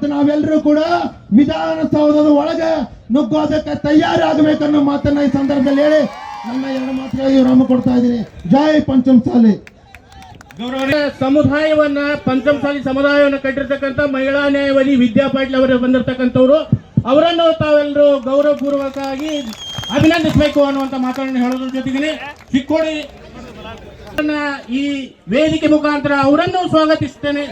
ಇವತ್ತು ನಾವೆಲ್ಲರೂ ಕೂಡ ವಿಧಾನಸೌಧದ ಒಳಗೆ ನುಗ್ಗೋದಕ್ಕೆ ತಯಾರಾಗಬೇಕನ್ನೋ ಮಾತನ್ನ ಈ ಸಂದರ್ಭದಲ್ಲಿ ಹೇಳಿ ನನ್ನ ಎರಡು ಮಾತುಗಳಿಗೆ ವಿರಾಮ ಕೊಡ್ತಾ ಇದ್ದೀನಿ. ಜೈ ಪಂಚಮಸಾಲಿ. ಸಮುದಾಯವನ್ನ ಪಂಚಮಸಾಲಿ ಸಮುದಾಯವನ್ನ ಕಟ್ಟಿರ್ತಕ್ಕಂಥ ಮಹಿಳಾ ನ್ಯಾಯವಾದಿ ವಿದ್ಯಾ ಪಾಟೀಲ್ ಅವರು ಬಂದಿರತಕ್ಕಂಥವ್ರು, ಅವರನ್ನು ತಾವೆಲ್ಲರೂ ಗೌರವಪೂರ್ವಕವಾಗಿ ಅಭಿನಂದಿಸಬೇಕು ಅನ್ನುವಂತ ಮಾತನ್ನು ಹೇಳೋದ್ರ ಜೊತೆಗೆ ಚಿಕ್ಕೋಡಿ ಈ ವೇದಿಕೆ ಮುಖಾಂತರ ಅವರನ್ನು ಸ್ವಾಗತಿಸುತ್ತೇನೆ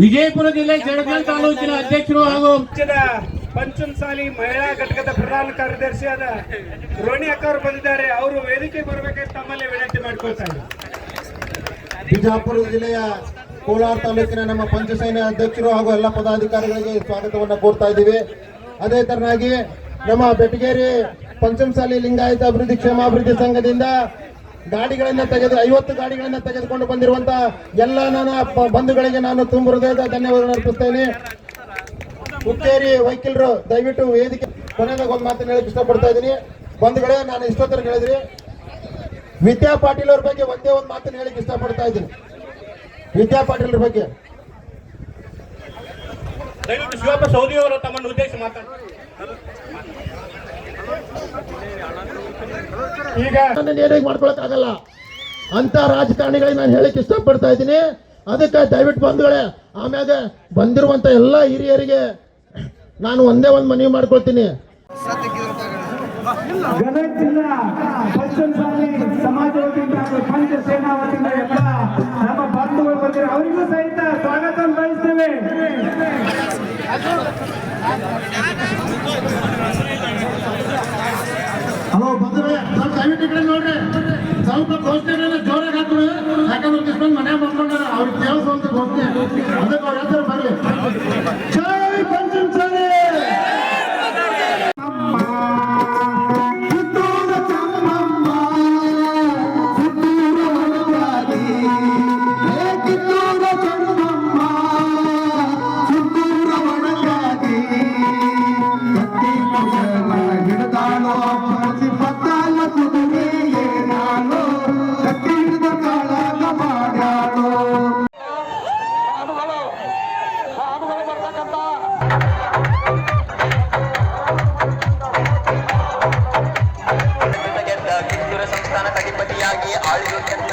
ವಿಜಯಪುರ ಜಿಲ್ಲೆ ಜಡಗಲ್ ತಾಲೂಕಿನ ಅಧ್ಯಕ್ಷರು ಹಾಗೂ ಪಂಚಮಸಾಲಿ ಮಹಿಳಾ ಘಟಕದ ಪ್ರಧಾನ ಕಾರ್ಯದರ್ಶಿಯಾದ ರೋಣಿ ಅಕ್ಕ ಅವರು ಬಂದಿದ್ದಾರೆ. ಅವರು ವೇದಿಕೆ ಬರಬೇಕಾದ್ರೆ ತಮ್ಮಲ್ಲಿ ವಿನಂತಿ ಮಾಡ್ಕೊಳ್ತಾ ಇದ್ದಾರೆ ಬಿಜಾಪುರ ಜಿಲ್ಲೆಯ ಕೋಲಾರ ತಾಲೂಕಿನ ನಮ್ಮ ಪಂಚಸೇನೆ ಅಧ್ಯಕ್ಷರು ಹಾಗೂ ಎಲ್ಲ ಪದಾಧಿಕಾರಿಗಳಿಗೆ ಸ್ವಾಗತವನ್ನು ಕೋರ್ತಾ ಇದ್ದೀವಿ. ಅದೇ ತರನಾಗಿ ನಮ್ಮ ಬೆಟಗೇರಿ ಪಂಚಮಸಾಲಿ ಲಿಂಗಾಯತ ಅಭಿವೃದ್ಧಿ ಕ್ಷೇಮಾಭಿವೃದ್ಧಿ ಸಂಘದಿಂದ ಗಾಡಿಗಳನ್ನ ತೆಗೆದು, ಐವತ್ತು ಗಾಡಿಗಳನ್ನ ತೆಗೆದುಕೊಂಡು ಬಂದಿರುವಂತ ಎಲ್ಲ ನನ್ನ ಬಂಧುಗಳಿಗೆ ನಾನು ತುಂಬ ಹೃದಯದ ಧನ್ಯವಾದ ಅರ್ಪಿಸ್ತೇನೆ. ಹುಕ್ಕೇರಿ ವಕೀಲರು, ದಯವಿಟ್ಟು ವೇದಿಕೆ ಕೊನೆದಾಗ ಒಂದು ಮಾತನ್ನ ಹೇಳಕ್ ಇಷ್ಟಪಡ್ತಾ ಇದ್ದೀನಿ. ಬಂಧುಗಳೇ, ನಾನು ಇಷ್ಟೊತ್ತರ ಹೇಳಿದ್ರಿ, ವಿದ್ಯಾ ಪಾಟೀಲ್ ಅವ್ರ ಬಗ್ಗೆ ಒಂದೇ ಒಂದು ಮಾತನ್ನ ಹೇಳಕ್ ಇಷ್ಟಪಡ್ತಾ ಇದ್ದೀನಿ. ವಿದ್ಯಾ ಪಾಟೀಲ್ ಬಗ್ಗೆ. ಶಿವಪ್ಪ ಸೌದಿ ಅವರು ತಮ್ಮನ್ನು ಉದ್ದೇಶ ಮಾತಾಡ್ತಾರೆ ಈಗ ನನ್ನ ನೇರಾಗಿ ಮಾಡ್ಕೊಳಕ್ಕಾಗಲ್ಲ. ಅಂತ ರಾಜಕಾರಣಿಗಳಿಗೆ ನಾನು ಹೇಳಕ್ ಇಷ್ಟಪಡ್ತಾ ಇದ್ದೀನಿ. ಅದಕ್ಕೆ ದಯವಿಟ್ಟು ಬಂಧುಗಳೇ ಆಮ್ಯಾಗ ಬಂದಿರುವಂತ ಎಲ್ಲ ಹಿರಿಯರಿಗೆ ನಾನು ಒಂದೇ ಒಂದು ಮನವಿ ಮಾಡ್ಕೊಳ್ತೀನಿ. ಗದಗ ಜಿಲ್ಲಾ ಪಂಚಮಸಾಲಿ ಸಮಾಜ ವತಿಯಿಂದ ಹಾಗೂ ಪಂಚ ಸೇನಾ ವತಿಯಿಂದ ಎಲ್ಲ ನಮ್ಮ ಬಂಧುಗಳು ಬಂದಿದ್ದಾರೆ ಅವರಿಗೂ ಸಹಿತ ಸ್ವಾಗತ ಬಯಸ್ತೇವೆ ಕಡೆ ನೋಡ್ರಿ. ಸ್ವಲ್ಪ ಘೋಷಣೆಗಳನ್ನ ಜೋರಾಗಿ algo que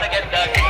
Let's get that.